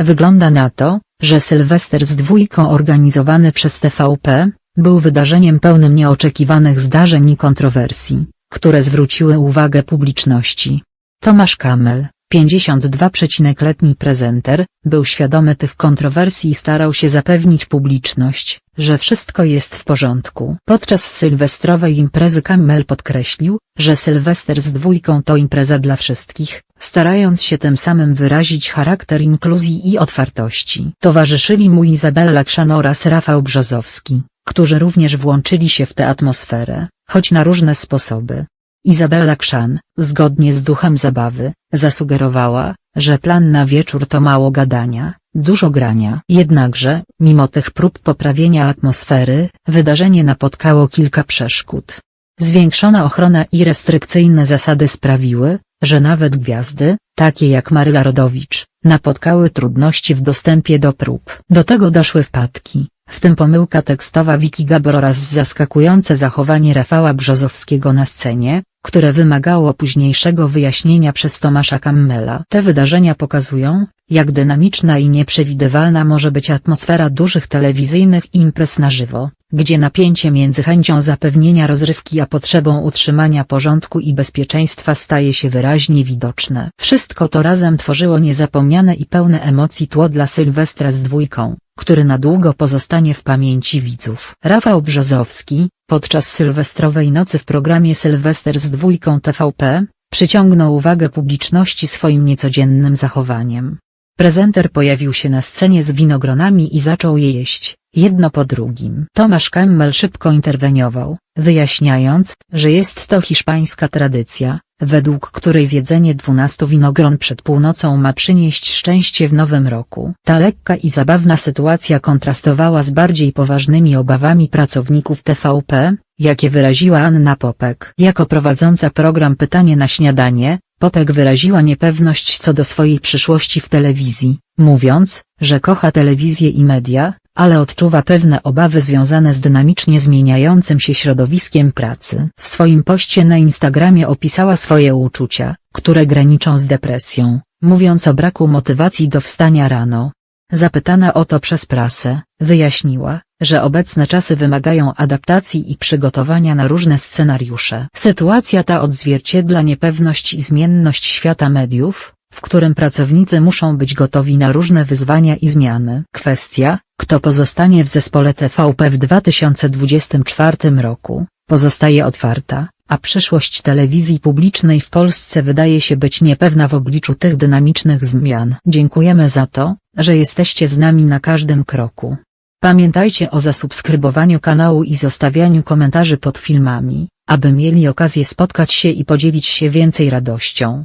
Wygląda na to, że Sylwester z dwójką organizowany przez TVP, był wydarzeniem pełnym nieoczekiwanych zdarzeń i kontrowersji, które zwróciły uwagę publiczności. Tomasz Kamel, 52-letni prezenter, był świadomy tych kontrowersji i starał się zapewnić publiczność, że wszystko jest w porządku. Podczas sylwestrowej imprezy Kamel podkreślił, że Sylwester z dwójką to impreza dla wszystkich, starając się tym samym wyrazić charakter inkluzji i otwartości. Towarzyszyli mu Izabella Krzan oraz Rafał Brzozowski, którzy również włączyli się w tę atmosferę, choć na różne sposoby. Izabela Krzan, zgodnie z duchem zabawy, zasugerowała, że plan na wieczór to mało gadania, dużo grania. Jednakże, mimo tych prób poprawienia atmosfery, wydarzenie napotkało kilka przeszkód. Zwiększona ochrona i restrykcyjne zasady sprawiły, że nawet gwiazdy, takie jak Maryla Rodowicz, napotkały trudności w dostępie do prób. Do tego doszły wpadki, w tym pomyłka tekstowa Wiki Gabor oraz zaskakujące zachowanie Rafała Brzozowskiego na scenie, które wymagało późniejszego wyjaśnienia przez Tomasza Kammela. Te wydarzenia pokazują, jak dynamiczna i nieprzewidywalna może być atmosfera dużych telewizyjnych imprez na żywo, gdzie napięcie między chęcią zapewnienia rozrywki a potrzebą utrzymania porządku i bezpieczeństwa staje się wyraźnie widoczne. Wszystko to razem tworzyło niezapomniane i pełne emocji tło dla Sylwestra z dwójką, który na długo pozostanie w pamięci widzów. Rafał Brzozowski, podczas sylwestrowej nocy w programie Sylwester z dwójką TVP, przyciągnął uwagę publiczności swoim niecodziennym zachowaniem. Prezenter pojawił się na scenie z winogronami i zaczął je jeść, jedno po drugim. Tomasz Kemmel szybko interweniował, wyjaśniając, że jest to hiszpańska tradycja, według której zjedzenie 12 winogron przed północą ma przynieść szczęście w nowym roku. Ta lekka i zabawna sytuacja kontrastowała z bardziej poważnymi obawami pracowników TVP, jakie wyraziła Anna Popek. Jako prowadząca program Pytanie na śniadanie, Popek wyraziła niepewność co do swojej przyszłości w telewizji, mówiąc, że kocha telewizję i media, ale odczuwa pewne obawy związane z dynamicznie zmieniającym się środowiskiem pracy. W swoim poście na Instagramie opisała swoje uczucia, które graniczą z depresją, mówiąc o braku motywacji do wstania rano. Zapytana o to przez prasę, wyjaśniła, że obecne czasy wymagają adaptacji i przygotowania na różne scenariusze. Sytuacja ta odzwierciedla niepewność i zmienność świata mediów, w którym pracownicy muszą być gotowi na różne wyzwania i zmiany. Kwestia, kto pozostanie w zespole TVP w 2024 roku, pozostaje otwarta, a przyszłość telewizji publicznej w Polsce wydaje się być niepewna w obliczu tych dynamicznych zmian. Dziękujemy za to, że jesteście z nami na każdym kroku. Pamiętajcie o zasubskrybowaniu kanału i zostawianiu komentarzy pod filmami, aby mieli okazję spotkać się i podzielić się więcej radością.